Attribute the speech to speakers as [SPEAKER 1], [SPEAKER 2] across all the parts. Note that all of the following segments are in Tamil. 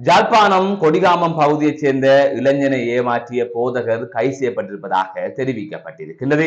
[SPEAKER 1] ஜாழ்ப்பாணம் கொடிகாமம் பகுதியைச் சேர்ந்த இளைஞனை ஏமாற்றிய போதகர் கைது செய்யப்பட்டிருப்பதாக தெரிவிக்கப்பட்டிருக்கின்றது.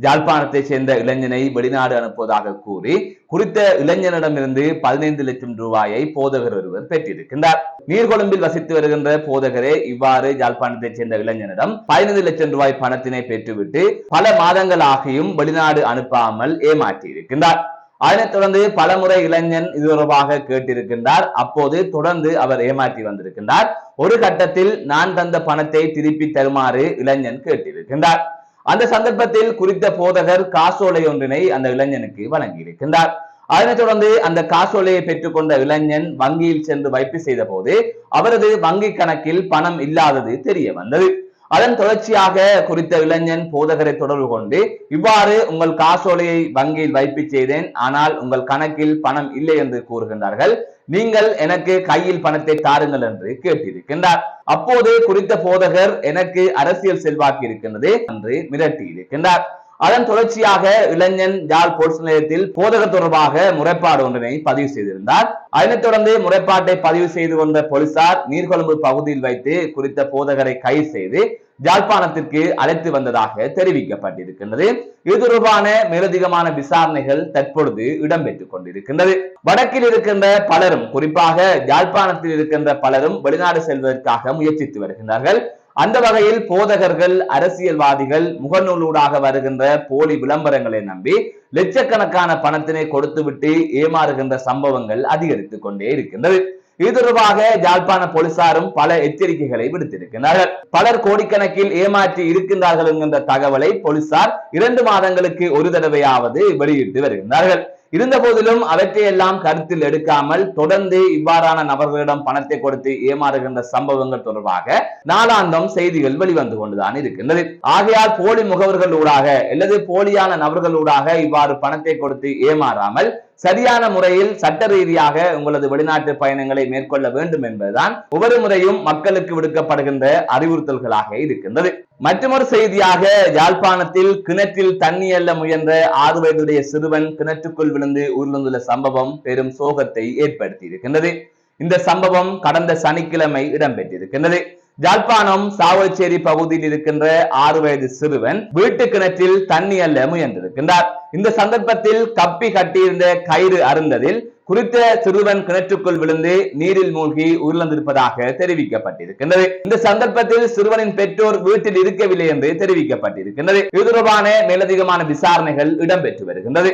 [SPEAKER 1] ஜாழ்ப்பாணத்தைச் சேர்ந்த இளைஞனை வெளிநாடு அனுப்புவதாக கூறி குறித்த இளைஞனிடமிருந்து பதினைந்து லட்சம் ரூபாயை போதகர் ஒருவர் பெற்றிருக்கின்றார். நீர்கொழும்பில் வசித்து வருகின்ற போதகரே இவ்வாறு ஜாழ்ப்பாணத்தைச் சேர்ந்த இளைஞனிடம் பதினைந்து லட்சம் ரூபாய் பணத்தினை பெற்றுவிட்டு பல மாதங்கள் ஆகியும் வெளிநாடு அனுப்பாமல் ஏமாற்றியிருக்கின்றார். அதனைத் தொடர்ந்து பலமுறை இளைஞன் இது தொடர்பாக கேட்டிருக்கின்றார். அப்போது தொடர்ந்து அவர் ஏமாற்றி வந்திருக்கின்றார். ஒரு கட்டத்தில் நான் தந்த பணத்தை திருப்பி தருமாறு இளைஞன் கேட்டிருக்கின்றார். அந்த சந்தர்ப்பத்தில் குறித்த போதகர் காசோலை ஒன்றினை அந்த இளைஞனுக்கு வழங்கியிருக்கின்றார். அதனைத் தொடர்ந்து அந்த காசோலையை பெற்றுக்கொண்ட இளைஞன் வங்கியில் சென்று வைப்பு செய்த போது அவரது வங்கி கணக்கில் பணம் இல்லாதது தெரிய வந்தது. அதன் தொடர்ச்சியாக குறித்த இளைஞன் போதகரை தொடர்பு கொண்டு இவ்வாறு உங்கள் காசோலையை வங்கியில் வைப்பு செய்தேன். ஆனால் உங்கள் கணக்கில் பணம் இல்லை என்று கூறுகின்றார்கள். நீங்கள் எனக்கு கையில் பணத்தை தாருங்கள் என்று கேட்டிருக்கின்றார். அப்போது குறித்த போதகர் எனக்கு அரசியல் செல்வாக்கு இருக்கின்றது என்று மிரட்டி இருக்கின்றார் அதன் தொடர்ச்சியாக இளைஞன் யாழ் போலீஸ் நிலையத்தில் போதகர் தொடர்பாக முறைப்பாடு ஒன்றினை பதிவு செய்திருந்தார். அதனைத் தொடர்ந்து முறைப்பாட்டை பதிவு செய்து கொண்ட போலீசார் நீர்கொழும்பு பகுதியில் வைத்து குறித்த போதகரை கைது செய்து ஜாழ்ப்பாணத்திற்கு அழைத்து வந்ததாக தெரிவிக்கப்பட்டிருக்கின்றது. இது தொடர்பான மேலதிகமான விசாரணைகள் தற்பொழுது இடம்பெற்றுக் கொண்டிருக்கின்றது. வடக்கில் இருக்கின்ற பலரும் குறிப்பாக யாழ்ப்பாணத்தில் இருக்கின்ற பலரும் வெளிநாடு செல்வதற்காக முயற்சித்து வருகின்றார்கள். அந்த வகையில் போதகர்கள் அரசியல்வாதிகள் முகநூலூடாக வருகின்ற போலி விளம்பரங்களை நம்பி லட்சக்கணக்கான பணத்தினை கொடுத்துவிட்டு ஏமாறுகின்ற சம்பவங்கள் அதிகரித்துக் கொண்டே இருக்கின்றது. இது தொடர்பாக ஜாழ்ப்பாண போலீசாரும் பல எச்சரிக்கைகளை விடுத்திருக்கிறார்கள் பலர் கோடிக்கணக்கில் ஏமாற்றி இருக்கின்றார்கள் என்கின்ற தகவலை போலீசார் இரண்டு மாதங்களுக்கு ஒரு தடவையாவது வெளியிட்டு வருகின்றார்கள். இருந்த போதிலும் அவற்றையெல்லாம் கருத்தில் எடுக்காமல் தொடர்ந்து இவ்வாறான நபர்களிடம் பணத்தை கொடுத்து ஏமாறுகின்ற சம்பவங்கள் தொடர்பாக நாளாந்தம் செய்திகள் வெளிவந்து கொண்டுதான் இருக்கின்றது. ஆகையால் போலி முகவர்களூடாக அல்லது போலியான நபர்களூடாக இவ்வாறு பணத்தை கொடுத்து ஏமாறாமல் சரியான முறையில் சட்ட ரீதியாக உங்களது வெளிநாட்டு பயணங்களை மேற்கொள்ள வேண்டும் என்பதுதான் ஒவ்வொரு முறையும் மக்களுக்கு விடுக்கப்படுகின்ற அறிவுறுத்தல்களாக இருக்கின்றது. மற்றொரு செய்தியாக யாழ்ப்பாணத்தில் கிணற்றில் தண்ணி அல்ல முயன்ற ஆறு வயதுடைய சிறுவன் கிணற்றுக்குள் விழுந்து உயிரிழந்துள்ள சம்பவம் பெரும் சோகத்தை ஏற்படுத்தி இருக்கின்றது இந்த சம்பவம் கடந்த சனிக்கிழமை இடம்பெற்றிருக்கின்றது. ஜாழ்ப்பாணம் சாவச்சேரி பகுதியில் இருக்கின்ற ஆறு வயது சிறுவன் வீட்டு கிணற்றில் தண்ணி அல்ல முயன்றிருக்கின்றார். இந்த சந்தர்ப்பத்தில் கப்பி கட்டியிருந்த கயிறு அருந்ததில் குறித்த சிறுவன் கிணற்றுக்குள் விழுந்து நீரில் மூழ்கி உயிரிழந்திருப்பதாக தெரிவிக்கப்பட்டிருக்கின்றது. இந்த சந்தர்ப்பத்தில் சிறுவனின் பெற்றோர் வீட்டில் இருக்கவில்லை என்று தெரிவிக்கப்பட்டிருக்கின்றது. இது தொடர்பான மேலதிகமான விசாரணைகள் இடம்பெற்று வருகின்றது.